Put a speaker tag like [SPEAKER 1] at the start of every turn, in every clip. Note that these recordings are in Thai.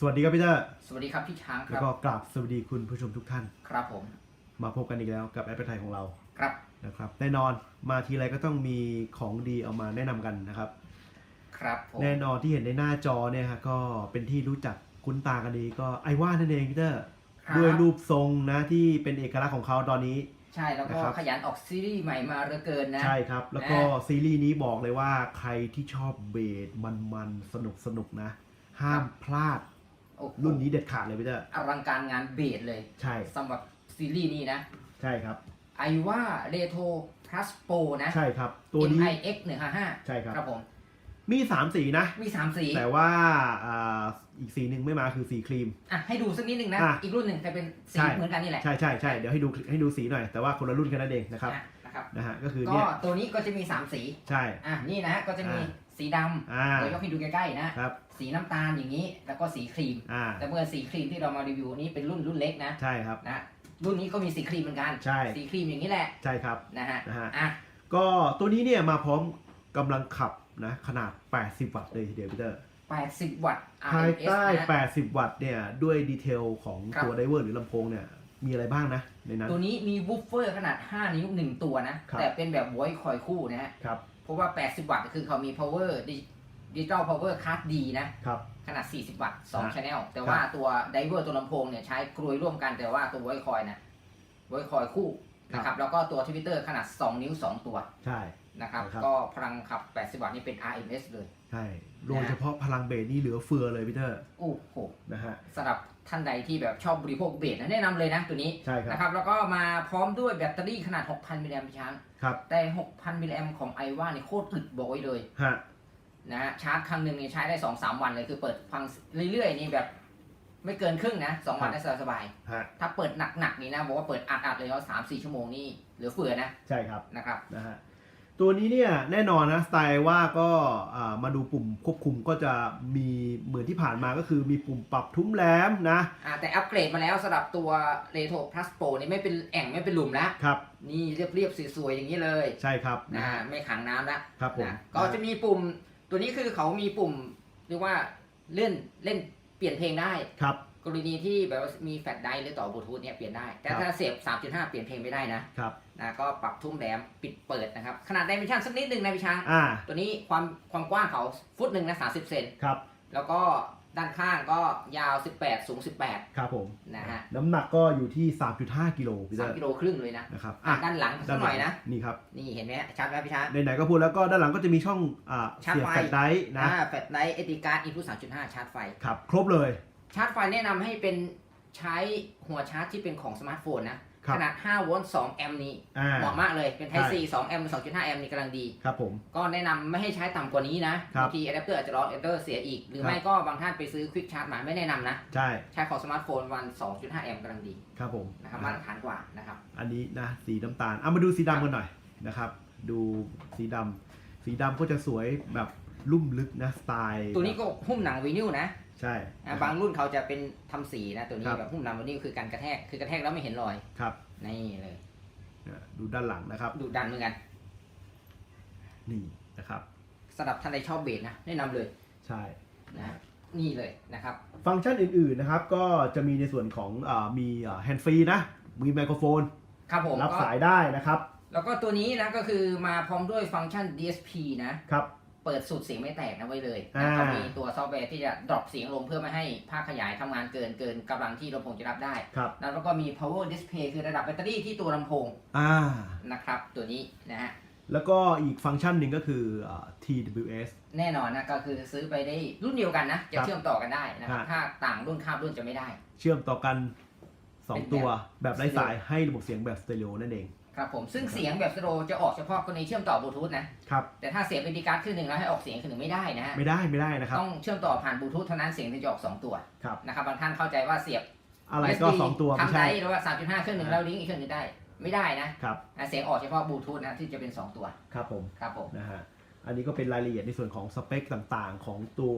[SPEAKER 1] สวัสดีครับพี่เตอร์
[SPEAKER 2] สวัสดีครับพี่ช้างค
[SPEAKER 1] แล้ว
[SPEAKER 2] รับ
[SPEAKER 1] ก็กราบสวัสดีคุณผู้ชมทุกท่าน
[SPEAKER 2] ครับผม
[SPEAKER 1] มาพบกันอีกแล้วกับแอปเปิลไทยของเรา
[SPEAKER 2] ครับ
[SPEAKER 1] นะครับแน่นอนมาทีไรก็ต้องมีของดีเอามาแนะนำกันนะครับ
[SPEAKER 2] ครับผม
[SPEAKER 1] แน่นอนที่เห็นในหน้าจอเนี่ยฮะก็เป็นที่รู้จักคุ้นตากันดีก็ไอว่านั่นเองพี่เตอร์
[SPEAKER 2] ครับ
[SPEAKER 1] ด้วยรูปทรงนะที่เป็นเอกลักษณ์ของเขาตอนนี้
[SPEAKER 2] ใช่ แล้วก็
[SPEAKER 1] นะครับ
[SPEAKER 2] ขยันออกซีรีส์ใหม่มาเหลือเกินนะ
[SPEAKER 1] ใช่ครับ แล้วก็
[SPEAKER 2] นะ
[SPEAKER 1] ซีรีส์นี้บอกเลยว่าใครที่ชอบเบสมันๆสนุกสนุกๆนะ ห้ามพลาด
[SPEAKER 2] โอ้โห
[SPEAKER 1] รุ่นนี้เด็ดขาดเลยพี่เตอร์
[SPEAKER 2] อลังการงานเบสเลย
[SPEAKER 1] ใช่
[SPEAKER 2] สำหรับซีรีส์นี้นะ
[SPEAKER 1] ใช่ครับ
[SPEAKER 2] ไอว่าเรโทรพลัสโปนะ
[SPEAKER 1] ใช่ครับ ตัวนี้
[SPEAKER 2] MIX 155
[SPEAKER 1] ใช่ครับ
[SPEAKER 2] ครับผม
[SPEAKER 1] มีสามสีนะ
[SPEAKER 2] มี3สี
[SPEAKER 1] แต่ว่าอ่าอีกสีหนึ่งไม่มาคือสีครีม
[SPEAKER 2] อะ ให้ดูสักนิดหนึ่งนะ
[SPEAKER 1] อะ
[SPEAKER 2] อีกรุ่นหนึ่งจะเป็นสี
[SPEAKER 1] ใช่
[SPEAKER 2] เหมือนกันนี่แหละ
[SPEAKER 1] ใช่ใช่ใช่เดี๋ยวให้ดูให้ดูสีหน่อย แต่ว่าคนละรุ่นแค่นั้นเองนะครับ
[SPEAKER 2] อะนะ ครับ
[SPEAKER 1] นะฮะก็คือ
[SPEAKER 2] ก็
[SPEAKER 1] เนี่ย
[SPEAKER 2] ตัวนี้ก็จะมี 3 สี
[SPEAKER 1] ใช่
[SPEAKER 2] อะนี่นะฮะก็จะมี
[SPEAKER 1] อ่า
[SPEAKER 2] สีดำ
[SPEAKER 1] อ่า
[SPEAKER 2] เดี๋ยวยกให้ดูใกล้ๆนะ
[SPEAKER 1] ครับ
[SPEAKER 2] สีน้ำตาลอย่างนี้ แล้วก็สีครีม
[SPEAKER 1] อ่า
[SPEAKER 2] แต่เมื่อสีครีมที่เรามารีวิวนี้เป็นรุ่นรุ่นเล็กนะ
[SPEAKER 1] ใช่ครับ
[SPEAKER 2] นะรุ่นนี้ก็มีสีครีมเหมือนกัน
[SPEAKER 1] ใช่
[SPEAKER 2] สีครีมอย่างนี้แหละ
[SPEAKER 1] ใช่ครับ
[SPEAKER 2] นะฮะ
[SPEAKER 1] นะฮะ
[SPEAKER 2] อะ
[SPEAKER 1] ก็ตัวนี้เนี่ยมาพร้อมกำลังขับนะขนาด 80 วัตต์เลยทีเดียวพี่เตอร์
[SPEAKER 2] 80 วัตต์
[SPEAKER 1] ภาย
[SPEAKER 2] RMS
[SPEAKER 1] ใต้
[SPEAKER 2] นะฮะ
[SPEAKER 1] 80 วัตต์เนี่ยด้วยดีเทลของ
[SPEAKER 2] ครับ
[SPEAKER 1] ตัวไดเวอร์หรือลำโพงเนี่ย มีอะไรบ้างนะ ในนั้น
[SPEAKER 2] ตัวนี้มีวูฟเฟอร์ขนาด 5 นิ้ว 1 ตัวนะ
[SPEAKER 1] ครับ
[SPEAKER 2] แต่เป็นแบบไวคอยคู่นะฮะ
[SPEAKER 1] ครับ
[SPEAKER 2] เพราะว่า 80 วัตต์คือเขามี power ดิจิตอล power card D นะ
[SPEAKER 1] ครับ
[SPEAKER 2] ขนาด 40 วัตต์
[SPEAKER 1] ฮะ
[SPEAKER 2] 2 channel แต่ว่าตัวไดเวอร์ตัวลำโพงเนี่ยใช้กรวยร่วมกันแต่ว่าตัวไวคอยนะไวคอยคู่นะครับแล้วก็ตัวทวิตเตอร์ขนาด 2 นิ้ว 2 ตัว
[SPEAKER 1] ใช่
[SPEAKER 2] นะครับ
[SPEAKER 1] ครับ
[SPEAKER 2] ก็พลังขับ 80 วัตต์นี่เป็น RMS เลย
[SPEAKER 1] ใช่โดยเฉพาะพลังเบสนี่เหลือเฟือเลยพี่เตอร์
[SPEAKER 2] โอ้โห
[SPEAKER 1] นะฮะ
[SPEAKER 2] สำหรับท่านใดที่แบบชอบบริโภคเบสนะแนะนำเลยนะตัวนี้
[SPEAKER 1] ใช่ครับ
[SPEAKER 2] นะครับ แล้วก็มาพร้อมด้วยแบตเตอรี่ขนาด 6,000 มิลลิแอมป์ช้าง
[SPEAKER 1] ครับ
[SPEAKER 2] แต่ 6,000 มิลลิแอมป์ของไอว่านี่โคตรอึดบอกไว้เลย
[SPEAKER 1] ฮะ
[SPEAKER 2] นะฮะชาร์จครั้งหนึ่งเนี่ยใช้ได้ 2-3 วันเลยคือเปิดฟังเรื่อยๆนี่แบบไม่เกินครึ่งนะ2วันได้สบาย
[SPEAKER 1] ฮะ
[SPEAKER 2] ๆถ้าเปิดหนักๆนี่นะบอกว่าเปิดอัดๆเลยแล้ว3-4ชั่วโมงนี่เหลือเฟือนะ
[SPEAKER 1] ใช่ครับ
[SPEAKER 2] นะครับ
[SPEAKER 1] นะฮะ ตัวนี้เนี่ยแน่นอนนะสไตล์ว่าก็อ่ามาดูปุ่มควบคุมก็จะมีเหมือนที่ผ่านมาก็คือมีปุ่มปรับทุ้มแหลมนะ
[SPEAKER 2] อ่าแต่อัปเกรดมาแล้วสำหรับตัว Retro Plus Pro นี่ไม่เป็นแอ่งไม่เป็นหลุมแล้ว
[SPEAKER 1] ครับ
[SPEAKER 2] นี่เรียบๆสวยๆอย่างนี้เลย
[SPEAKER 1] ใช่ครับ
[SPEAKER 2] นะฮะไม่ขังน้ำแล้ว
[SPEAKER 1] ครับผม
[SPEAKER 2] นะก็จะมีปุ่มตัวนี้คือเขามีปุ่มเรียกว่าเล่นเล่นเปลี่ยนเพลงได้
[SPEAKER 1] ครับ
[SPEAKER 2] กรณีที่แบบว่ามีแฟลชไดร์หรือต่อบลูทูธเนี่ยเปลี่ยนได้ แต่
[SPEAKER 1] ครับ
[SPEAKER 2] ถ้าเสียบ 3.5 เปลี่ยนเพลงไม่ได้นะครับ นะก็ปรับทุ่มแหลมปิดเปิดนะครับ ขนาดไดเมนชันสักนิดหนึ่งนะพี่ช้าง
[SPEAKER 1] อ่า
[SPEAKER 2] ตัวนี้ความความกว้างเขาฟุตหนึ่งนะ 30 เซน
[SPEAKER 1] ครับ
[SPEAKER 2] แล้วก็ด้านข้างก็ยาว 18 สูง
[SPEAKER 1] ครับผม
[SPEAKER 2] นะฮะ
[SPEAKER 1] น้ำหนักก็อยู่ที่ 3.5 กิโลพี่เตอ
[SPEAKER 2] 3
[SPEAKER 1] ร์
[SPEAKER 2] กิโลครึ่งเลยนะ
[SPEAKER 1] นะครับ
[SPEAKER 2] อะ
[SPEAKER 1] อะ
[SPEAKER 2] ด้านหลังสักหน่อยนะ
[SPEAKER 1] นี่ครับ
[SPEAKER 2] นี่เห็นไหมฮะชัดไหมพี่ช้าง
[SPEAKER 1] ไหนๆก็พูดแล้วก็ด้านหลังก็จะมีช่องอ่า
[SPEAKER 2] ชาร์จ
[SPEAKER 1] เสียบ
[SPEAKER 2] ไฟ
[SPEAKER 1] แฟลชไดร์นะ
[SPEAKER 2] อ่าแฟลชไดร์เอดีการ์ดอินพุต3.5 ชาร์จไฟ
[SPEAKER 1] ครับ ครบเลย
[SPEAKER 2] ชาร์จไฟแนะนำให้เป็นใช้หัวชาร์จที่เป็นของสมาร์ทโฟนนะ
[SPEAKER 1] ครับ
[SPEAKER 2] ขนาด 5 โวลต์ 2 แอมป์นี้
[SPEAKER 1] อ่า
[SPEAKER 2] เหมาะมากเลย เป็น Type
[SPEAKER 1] ใช่
[SPEAKER 2] C 2แอมป์2.5 แอมป์นี่กำลังดี
[SPEAKER 1] ครับผม
[SPEAKER 2] ก็แนะนำไม่ให้ใช้ต่ำกว่านี้นะครับบางทีอะแดปเตอร์อาจจะร้อนอะแดปเตอร์เสียอีก หรือ
[SPEAKER 1] ครับ
[SPEAKER 2] ไม่ก็บางท่านไปซื้อควิกชาร์จมาไม่แนะนำนะ
[SPEAKER 1] ใช่
[SPEAKER 2] ใช้ของสมาร์ทโฟนวัน 2.5 แอมป์กำลังดี
[SPEAKER 1] ครับผม
[SPEAKER 2] นะครับ
[SPEAKER 1] นะ
[SPEAKER 2] มา
[SPEAKER 1] ฮะ
[SPEAKER 2] ตรฐานกว่านะครับ
[SPEAKER 1] อันนี้นะสีน้ำตาลเอามาดูสีดำกันหน่อยนะครับ ดูสีดำสีดำก็จะสวยแบบ ลุ่มลึกนะสไตล์
[SPEAKER 2] ตัวนี้ก็หุ้มหนังวินิลนะ
[SPEAKER 1] ใช่
[SPEAKER 2] อ่าบางรุ่นเขาจะเป็นทำสีนะ ตัวนี้
[SPEAKER 1] ครับ
[SPEAKER 2] แบบหุ้มหนังวินิลคือการกระแทกคือกระแทกแล้วไม่เห็นรอย
[SPEAKER 1] ครับ
[SPEAKER 2] นี่เลย
[SPEAKER 1] เนี่ยดูด้านหลังนะครับ
[SPEAKER 2] ดุดันเหมือนกัน
[SPEAKER 1] นี่นะครับ
[SPEAKER 2] สำหรับท่านใดชอบเบสนะแนะนำเลย
[SPEAKER 1] ใช่
[SPEAKER 2] นะนี่เลยนะครับ
[SPEAKER 1] ฟังก์ชันอื่นๆนะครับ ก็จะมีในส่วนของอามีแฮนด์ฟรีนะ มีไมโครโฟน
[SPEAKER 2] ครับผม
[SPEAKER 1] รับ
[SPEAKER 2] ก็
[SPEAKER 1] สายได้นะครับ
[SPEAKER 2] แล้วก็ตัวนี้นะก็คือมาพร้อมด้วยฟังก์ชัน DSP นะ
[SPEAKER 1] ครับ
[SPEAKER 2] เปิดสูตรเสียงไม่แตกนะไว้เลย
[SPEAKER 1] อ่า
[SPEAKER 2] นะเขามีตัวซอฟต์แวร์ที่จะดรอปเสียงลงเพื่อไม่ให้ภาคขยายทำงานเกินเกินกำลังที่ลำโพงจะรับได้
[SPEAKER 1] ครับ
[SPEAKER 2] แล้วก็มี power display คือระดับแบตเตอรี่ที่ตัวลำโพง
[SPEAKER 1] อ่า
[SPEAKER 2] นะครับตัวนี้นะฮะ
[SPEAKER 1] แล้วก็อีกฟังก์ชันหนึ่งก็คืออ่า TWS
[SPEAKER 2] แน่นอนนะก็คือซื้อไปได้รุ่นเดียวกันนะ จะ
[SPEAKER 1] ครับ
[SPEAKER 2] เชื่อมต่อกันได้นะครับ
[SPEAKER 1] ฮะ
[SPEAKER 2] ถ้าต่างรุ่นข้ามรุ่นจะไม่ได้
[SPEAKER 1] เชื่อมต่อกัน
[SPEAKER 2] เป็น
[SPEAKER 1] 2ตัว
[SPEAKER 2] แบบ
[SPEAKER 1] แบบไร้สายให้ระบบเสียงแบบสเตอริโอนั่นเอง
[SPEAKER 2] ครับผมซึ่งเสียงแบบสโตรจะออกเฉพาะกรณีเชื่อมต่อบลูทูธนะ
[SPEAKER 1] ครับ
[SPEAKER 2] แต่ถ้าเสียบเป็นดีการ์ดขึ้นหนึ่งแล้วให้ออกเสียงขึ้นหนึ่งไม่ได้นะฮะ
[SPEAKER 1] ไม่ได้ไม่ได้นะครับ
[SPEAKER 2] ต้องเชื่อมต่อผ่านบลูทูธเท่านั้นเสียงถึงจะออกสองตัว
[SPEAKER 1] ครับ
[SPEAKER 2] นะครับบางท่านเข้าใจว่าเสียบ
[SPEAKER 1] อะไรก็
[SPEAKER 2] USB
[SPEAKER 1] 2ตัวไม่
[SPEAKER 2] ทำ
[SPEAKER 1] ใช่
[SPEAKER 2] ได้หรือว่า3.5เครื่องหนึ่ง
[SPEAKER 1] อ่า
[SPEAKER 2] แล้วลิงก์อีกเครื่องหนึงได้ ไม่ได้นะครับ อะเสียงออกเฉพาะบลูทูธนะที่จะเป็น2ตัว
[SPEAKER 1] ครับผม
[SPEAKER 2] ครับผม
[SPEAKER 1] นะฮะ อันนี้ก็เป็นรายละเอียดในส่วนของสเปคต่างๆ ของตัว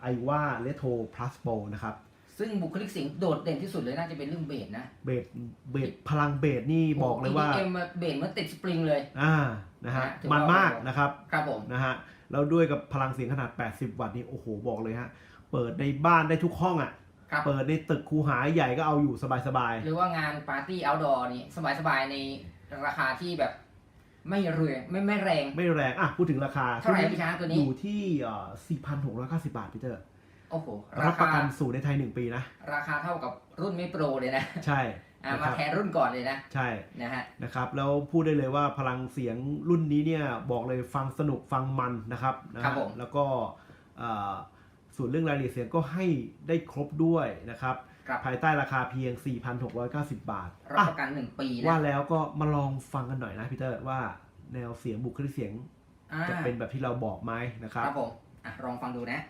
[SPEAKER 1] ไอว่าเลโท plus pro นะครับ
[SPEAKER 2] ซึ่งบุคลิกเสียงโดดเด่นที่สุดเลยน่าจะเป็นเรื่องเบสนะ
[SPEAKER 1] เบสเบสพลังเบสนี่บอกเลยว่า
[SPEAKER 2] โโห EDM เบสเหมันติดสปริงเลย
[SPEAKER 1] อ่านะฮะ
[SPEAKER 2] นะถือ
[SPEAKER 1] มั
[SPEAKER 2] ว่า
[SPEAKER 1] นมากนะครับ
[SPEAKER 2] ครับผม
[SPEAKER 1] นะฮะแล้วด้วยกับพลังเสียงขนาด 80 วัตต์นี่โอ้โหบอกเลยฮะเปิดในบ้านได้ทุกห้องอะ
[SPEAKER 2] ครับ
[SPEAKER 1] เปิดในตึกคูหาใหญ่ก็เอาอยู่สบาย
[SPEAKER 2] หรือว่างานปาร์ตี้เอาท์ดอร์นี่สบายๆในราคาที่แบบไม่เรือไม่ไม่แรง
[SPEAKER 1] ๆ ไม่แรงอะพูดถึงราคา
[SPEAKER 2] เท่าไหร่พี่ช้างตัว
[SPEAKER 1] อ
[SPEAKER 2] นี้
[SPEAKER 1] ยู่ที่เอ่อ4,690 บาทพี่เตอร์
[SPEAKER 2] โอ้โห
[SPEAKER 1] รั
[SPEAKER 2] รา
[SPEAKER 1] บประ
[SPEAKER 2] คา
[SPEAKER 1] กันสูตรในไทย1ปีนะ
[SPEAKER 2] ราคาเท่ากับรุ่นไม่โปรเลยนะ
[SPEAKER 1] ใช่
[SPEAKER 2] อะ
[SPEAKER 1] นะค
[SPEAKER 2] มา
[SPEAKER 1] รับ
[SPEAKER 2] แทนรุ่นก่อนเลยนะ
[SPEAKER 1] ใช่
[SPEAKER 2] นะฮะ
[SPEAKER 1] นะครับแล้วพูดได้เลยว่าพลังเสียงรุ่นนี้เนี่ยบอกเลยฟังสนุกฟังมันนะครับนะฮะ
[SPEAKER 2] ครับผม
[SPEAKER 1] แล้วก็เอ่อส่วนเรื่องรายละเอียดเสียงก็ให้ได้ครบด้วยนะครับ
[SPEAKER 2] ครับ
[SPEAKER 1] ภายใต้ราคาเพียง 4,690 บาท
[SPEAKER 2] รับ
[SPEAKER 1] อะ
[SPEAKER 2] ประกันหนึ่งปี
[SPEAKER 1] ว่า
[SPEAKER 2] นะ
[SPEAKER 1] แล้วก็มาลองฟังกันหน่อยนะพีเตอร์ว่าแนวเสียงบุคลิกเสียง
[SPEAKER 2] อ่า
[SPEAKER 1] จะเป็นแบบที่เราบอกไหมนะค
[SPEAKER 2] ค
[SPEAKER 1] รั
[SPEAKER 2] รับบผมอะลองฟังดูนะ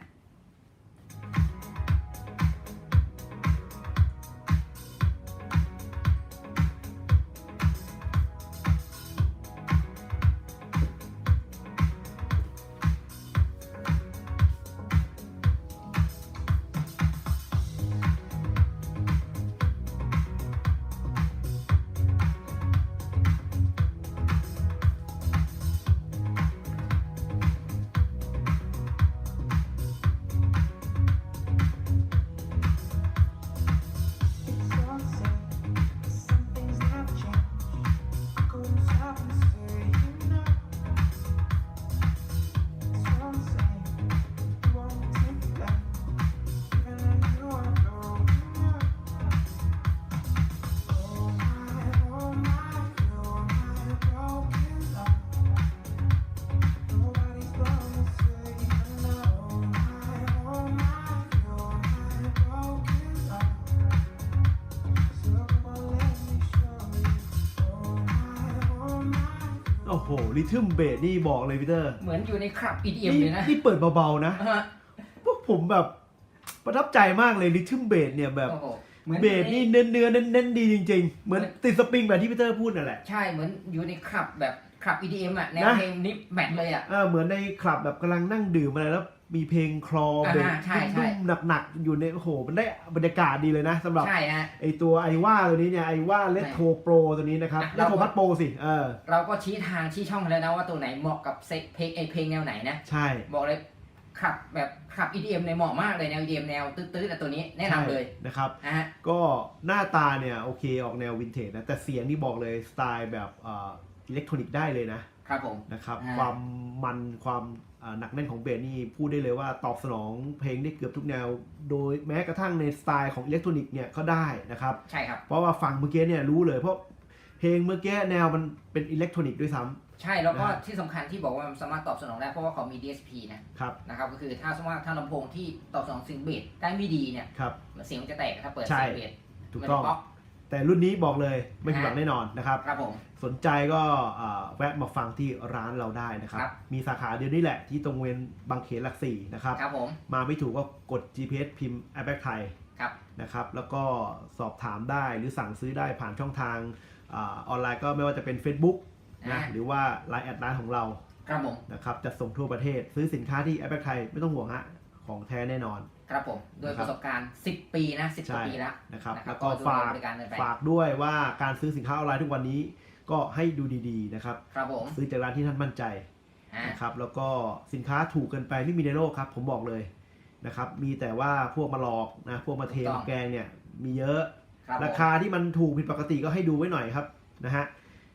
[SPEAKER 1] หริทึมเบสนี่บอกเลยพีเตอร์
[SPEAKER 2] เหมือนอยู่ในคลับ EDM
[SPEAKER 1] นี่
[SPEAKER 2] เลยนะ
[SPEAKER 1] นี่เปิดเบาๆนะ
[SPEAKER 2] อะ
[SPEAKER 1] พวกผมแบบประทับใจมากเลยริทึมเบสเนี่ยแบบ
[SPEAKER 2] โอ้โหเหมือน
[SPEAKER 1] เบสนี่เนื้อเนื้อๆเน้นๆดีจริง ๆ เหมือนติดสปริงแบบที่พีเตอร์พูดนั่นแหละ
[SPEAKER 2] ใช่เหมือนอยู่ในคลับแบบคลับ EDM อะแนว
[SPEAKER 1] นะ
[SPEAKER 2] เพลงนิปแมทเลยอะ
[SPEAKER 1] เออเหมือนในคลับแบบกำลังนั่งดื่มอะไรแล้ว มีเพลงคลอ
[SPEAKER 2] อ่า
[SPEAKER 1] เบส
[SPEAKER 2] ใช่ใช่
[SPEAKER 1] นุ่มๆหนักๆ อยู่ในโอ้โห มันได้บรรยากาศดีเลยนะสำหรับ
[SPEAKER 2] ใช่ฮะ
[SPEAKER 1] ไอตัวไอว่าตัวนี้เนี่ยไอว่าเล
[SPEAKER 2] ใช่
[SPEAKER 1] โทโปรตัวนี้นะครับ
[SPEAKER 2] อะ
[SPEAKER 1] เล
[SPEAKER 2] เรา
[SPEAKER 1] โท
[SPEAKER 2] ก็
[SPEAKER 1] พัดโปรสิเออ
[SPEAKER 2] เราก็ชี้ทางชี้ช่องแล้วนะว่าตัวไหนเหมาะกับเซเพลงไอเพลงแนวไหนนะ
[SPEAKER 1] ใช่
[SPEAKER 2] บอกเลยคลับแบบคลับ EDM เนี่ยเหมาะมากเลยแนว EDM แนวตื้อๆแต่ตัวนี้แนะนำเลย
[SPEAKER 1] ใช่นะครับ
[SPEAKER 2] นะฮะ
[SPEAKER 1] ก็หน้าตาเนี่ยโอเคออกแนววินเทจนะ แต่เสียงนี่บอกเลยสไตล์แบบเอ่ออิเล็กทรอนิกส์ได้เลยนะครับ
[SPEAKER 2] ผม
[SPEAKER 1] นะครับ
[SPEAKER 2] อ่า
[SPEAKER 1] ความมันความอ่า หนักแน่นของเบสนี่พูดได้เลยว่าตอบสนองเพลงได้เกือบทุกแนว โดยแม้กระทั่งในสไตล์ของอิเล็กทรอนิกส์เนี่ยก็ได้นะครับ
[SPEAKER 2] ใช่ครับ
[SPEAKER 1] เพราะว่าฟังเมื่อกี้เนี่ยรู้เลยเพราะเพลงเมื่อกี้แนวมันเป็นอิเล็กทรอนิกส์ด้วยซ้
[SPEAKER 2] ใช่แล้วก็
[SPEAKER 1] นะฮะ
[SPEAKER 2] ที่สำคัญที่บอกว่ามันสามารถตอบสนองได้เพราะว่าเขามี DSP นะำ
[SPEAKER 1] ครับ
[SPEAKER 2] นะครับก็คือถ้าสมมติว่าถ้าลำโพงที่ตอบสนองเสียงเบสได้ไม่ดีเนี่ย
[SPEAKER 1] ครับ
[SPEAKER 2] เสียงมันจะแตกถ้าเปิด
[SPEAKER 1] ใช่
[SPEAKER 2] เสียงเบส
[SPEAKER 1] ถูก
[SPEAKER 2] มัน
[SPEAKER 1] ต้
[SPEAKER 2] จะ
[SPEAKER 1] อง
[SPEAKER 2] บล็อก
[SPEAKER 1] แต่รุ่นนี้บอกเลยไม่ผิดหวังแน่นอนนะครับ
[SPEAKER 2] ครับผม
[SPEAKER 1] สนใจก็อ่าแวะมาฟังที่ร้านเราได้นะครับ
[SPEAKER 2] ครับ
[SPEAKER 1] มีสาขาเดียวนี่แหละที่ตรงเวนบางเขนหลักสี่นะครับ
[SPEAKER 2] ครับผม
[SPEAKER 1] มาไม่ถูกก็กด GPS พิมพ์ a p p ไทย
[SPEAKER 2] ครับ
[SPEAKER 1] นะครับ แล้วก็สอบถามได้หรือสั่งซื้อได้ผ่านช่องทางอาออนไลน์ก็ไม่ว่าจะเป็น Facebook นะ
[SPEAKER 2] อ่า
[SPEAKER 1] หรือว่า Line แอดไลน์ของเรา
[SPEAKER 2] ครับผม
[SPEAKER 1] นะครับจะส่งทั่วประเทศ ซื้อสินค้าที่ a p p ไทยไม่ต้องห่วงฮะของแท้แน่นอน
[SPEAKER 2] ครับผม โดย
[SPEAKER 1] นะค
[SPEAKER 2] ป
[SPEAKER 1] รับ
[SPEAKER 2] ระสบการณ์ 10 ปีนะ10ก
[SPEAKER 1] ใช่
[SPEAKER 2] ว่าปีแล้ว
[SPEAKER 1] นะครับ
[SPEAKER 2] นะครับ
[SPEAKER 1] แล้วก็
[SPEAKER 2] ก็ดูแล
[SPEAKER 1] ฝาก
[SPEAKER 2] บริการกันไป
[SPEAKER 1] ฝากด้วยว่าการซื้อสินค้าออนไลน์ทุกวันนี้ก็ให้ดูดีๆนะครับ
[SPEAKER 2] ครับผม
[SPEAKER 1] ซื้อจากร้านที่ท่านมั่นใจ
[SPEAKER 2] อ่า
[SPEAKER 1] นะครับ แล้วก็สินค้าถูกเกินไปไม่มีในโลกครับ ผมบอกเลยนะครับ มีแต่ว่าพวกมาหลอกนะ พวกมาเท
[SPEAKER 2] ถูกต้
[SPEAKER 1] มา
[SPEAKER 2] อง
[SPEAKER 1] แกงเนี่ย มีเยอะ
[SPEAKER 2] ครับผม
[SPEAKER 1] ราคาที่มันถูกผิดปกติก็ให้ดูไว้หน่อยครับนะฮะ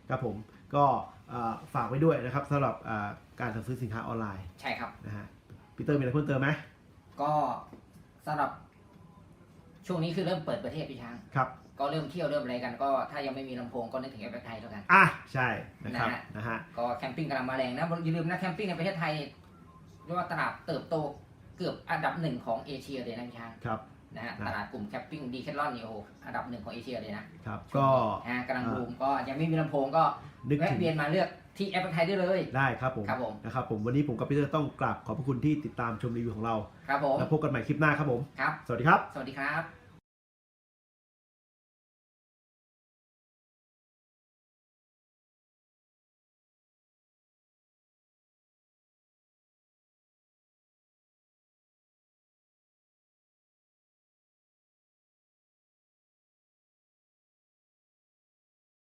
[SPEAKER 1] ครับผม ก็เอ่อฝากไว้ด้วยนะครับสำหรับอ่าการสั่งซื้อสินค้าออนไลน์
[SPEAKER 2] ใช่ครับ
[SPEAKER 1] นะฮะ พีเตอร์มีอะไรเพิ่มเติมไหม
[SPEAKER 2] ก็ สำหรับ ช่วงนี้คือเริ่มเปิดประเทศพี่ช้าง
[SPEAKER 1] ครับ
[SPEAKER 2] ก็เริ่มเที่ยวเริ่มอะไรกัน ก็ถ้ายังไม่มีลำโพงก็นึกถึงแอปไทยแล้วกัน
[SPEAKER 1] อะ ใช่นะครับ
[SPEAKER 2] นะฮะ
[SPEAKER 1] นะฮะ
[SPEAKER 2] ก็แคมปิ้งกำลังมาแรงนะอย่าลืมนะแคมปิ้งในประเทศไทยเรียกว่าตลาดเติบโตเกือบอันดับหนึ่งของเอเชียเลยนะพี่ช้าง
[SPEAKER 1] ครับ
[SPEAKER 2] นะฮะ
[SPEAKER 1] นะ
[SPEAKER 2] ตลาดกลุ่มแคมปิ้งดีแคทลอนนี่โอ้โหอันดับหนึ่งของเอเชียเลยนะครับ
[SPEAKER 1] ก็
[SPEAKER 2] อ่ากำลัง
[SPEAKER 1] อ่า
[SPEAKER 2] บูมก็ยังไม่มีลำโพงก็
[SPEAKER 1] นึก
[SPEAKER 2] แวะ
[SPEAKER 1] ถึง
[SPEAKER 2] เวียนมาเลือก ที่แอปไทยได้เลย
[SPEAKER 1] ได้ครับผม
[SPEAKER 2] ครับผม
[SPEAKER 1] นะครับผมวันนี้ผมกับพีเตอร์ต้องกราบขอบพระคุณที่ติดตามชมรีวิวของเรา
[SPEAKER 2] ครับผม
[SPEAKER 1] แล้วพบกันใหม่คลิปหน้าครับผม
[SPEAKER 2] ครับ
[SPEAKER 1] สวัสดีครับ
[SPEAKER 2] สวัสดีครับ